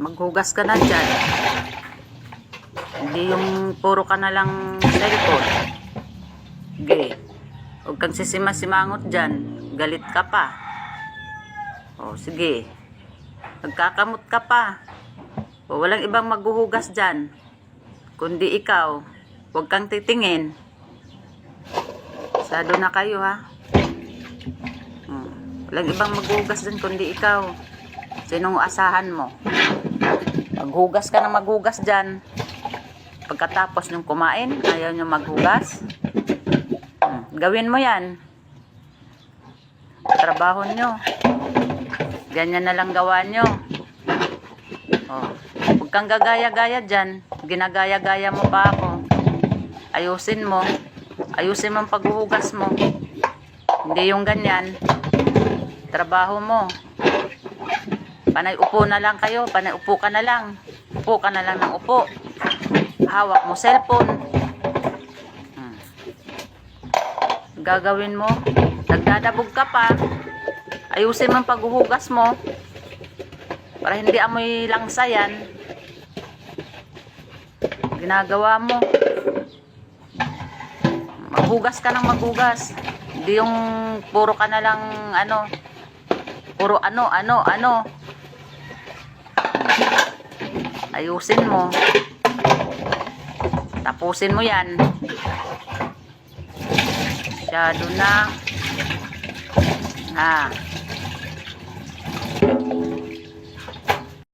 Maghugas ka na dyan. Hindi yung puro ka na lang cellphone. Sige. Huwag kang sisima-simangot dyan. Galit ka pa. O, sige. Magkakamot ka pa. O, walang ibang maghuhugas dyan. Kundi ikaw. Huwag kang titingin. Sado na kayo, ha? Hmm. Walang ibang maghugas dyan kundi ikaw. Sinong asahan mo? Maghugas ka na maghugas dyan. Pagkatapos nung kumain, ayaw nyo maghugas. Hmm. Gawin mo yan. Trabaho nyo. Ganyan na lang gawa nyo. Oh. Huwag kang gagaya-gaya dyan. Ginagaya-gaya mo pa ako. Ayusin mo. Ayusin mo ang paghuhugas mo. Hindi yung ganyan. Trabaho mo. Panay upo na lang kayo. Panay upo ka na lang. Upo ka na lang ng upo. Hawak mo cellphone. Hmm. Gagawin mo. Nagdadabog ka pa. Ayusin mo ang paghuhugas mo. Para hindi amoy langsa yan. Ginagawa mo. Maghugas ka ng maghugas. Hindi yung puro ka na lang ano. Puro ano, ano, ano. Ayusin mo. Tapusin mo yan. Masyado na. Ha.